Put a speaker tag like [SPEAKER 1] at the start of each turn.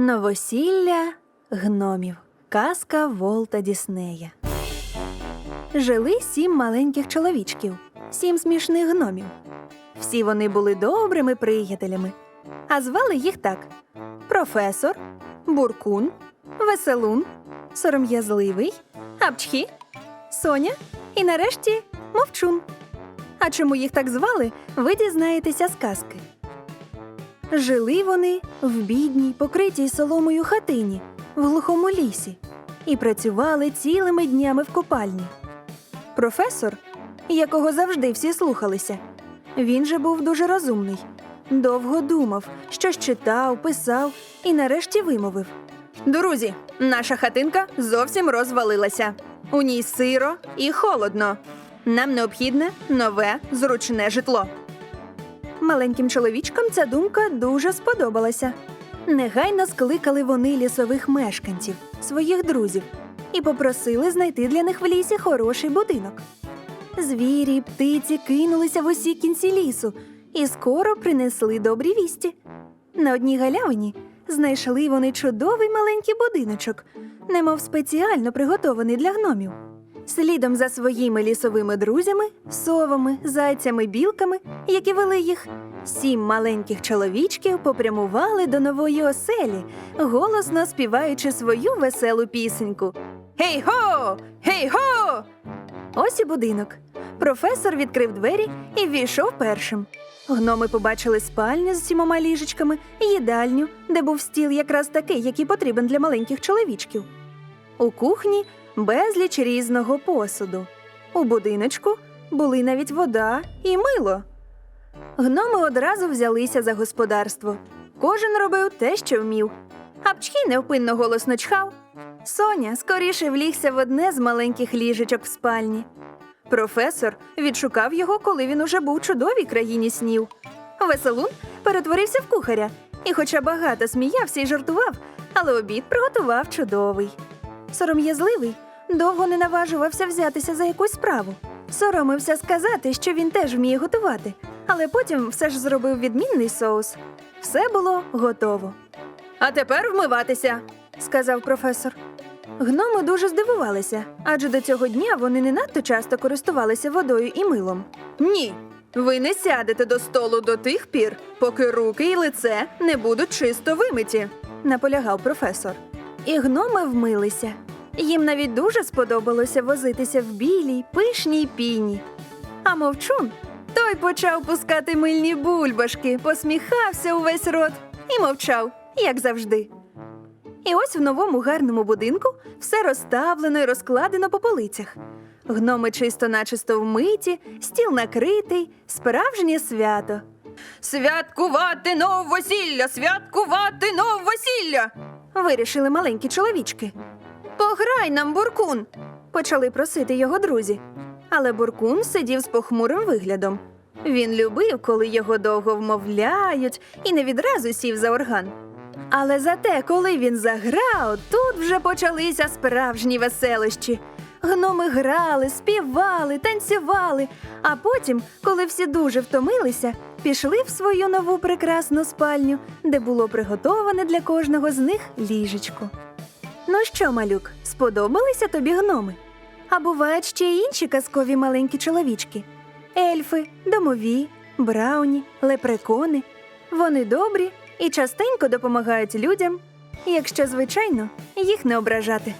[SPEAKER 1] Новосілля гномів. Казка Волта Діснея. Жили сім маленьких чоловічків, сім смішних гномів. Всі вони були добрими приятелями, а звали їх так: професор, буркун, веселун, сором'язливий, апчхі, Соня і нарешті мовчун. А чому їх так звали, ви дізнаєтеся з казки. Жили вони в бідній, покритій соломою хатині в глухому лісі і працювали цілими днями в копальні. Професор, якого завжди всі слухалися, він же був дуже розумний. Довго думав, щось читав, писав і нарешті вимовив: Друзі, наша хатинка зовсім розвалилася. У ній сиро і холодно. Нам необхідне нове зручне житло. Маленьким чоловічкам ця думка дуже сподобалася. Негайно скликали вони лісових мешканців, своїх друзів, і попросили знайти для них в лісі хороший будинок. Звірі птиці кинулися в усі кінці лісу і скоро принесли добрі вісті. На одній галявині знайшли вони чудовий маленький будиночок, немов спеціально приготований для гномів. Слідом за своїми лісовими друзями, совами, зайцями, білками, які вели їх, сім маленьких чоловічків попрямували до нової оселі, голосно співаючи свою веселу пісеньку. Гей-го! Гей-го! Ось і будинок. Професор відкрив двері і ввійшов першим. Гноми побачили спальню з сімома ліжечками, їдальню, де був стіл якраз такий, який потрібен для маленьких чоловічків. У кухні безліч різного посуду. У будиночку були навіть вода і мило. Гноми одразу взялися за господарство. Кожен робив те, що вмів. Апчхі невпинно голосно чхав. Соня скоріше влігся в одне з маленьких ліжечок в спальні. Професор відшукав його, коли він уже був чудовій країні снів. Веселун перетворився в кухаря, і, хоча багато сміявся і жартував, але обід приготував чудовий. Сором'язливий довго не наважувався взятися за якусь справу. Соромився сказати, що він теж вміє готувати, але потім все ж зробив відмінний соус. Все було готово. А тепер вмиватися, сказав професор. Гноми дуже здивувалися, адже до цього дня вони не надто часто користувалися водою і милом. Ні, ви не сядете до столу до тих пір, поки руки і лице не будуть чисто вимиті, наполягав професор. І гноми вмилися. Їм навіть дуже сподобалося возитися в білій, пишній піні. А мовчун той почав пускати мильні бульбашки, посміхався увесь рот і мовчав, як завжди. І ось в новому гарному будинку все розставлено і розкладено по полицях. Гноми чисто начисто вмиті, стіл накритий, справжнє свято. Святкувати новосілля, святкувати новосілля. Вирішили маленькі чоловічки. Пограй нам, буркун, почали просити його друзі. Але буркун сидів з похмурим виглядом. Він любив, коли його довго вмовляють, і не відразу сів за орган. Але зате, коли він заграв, тут вже почалися справжні веселощі. Гноми грали, співали, танцювали, а потім, коли всі дуже втомилися, пішли в свою нову прекрасну спальню, де було приготоване для кожного з них ліжечко. Ну що, малюк, сподобалися тобі гноми? А бувають ще й інші казкові маленькі чоловічки: ельфи, домові, брауні, лепрекони. Вони добрі і частенько допомагають людям, якщо, звичайно, їх не ображати.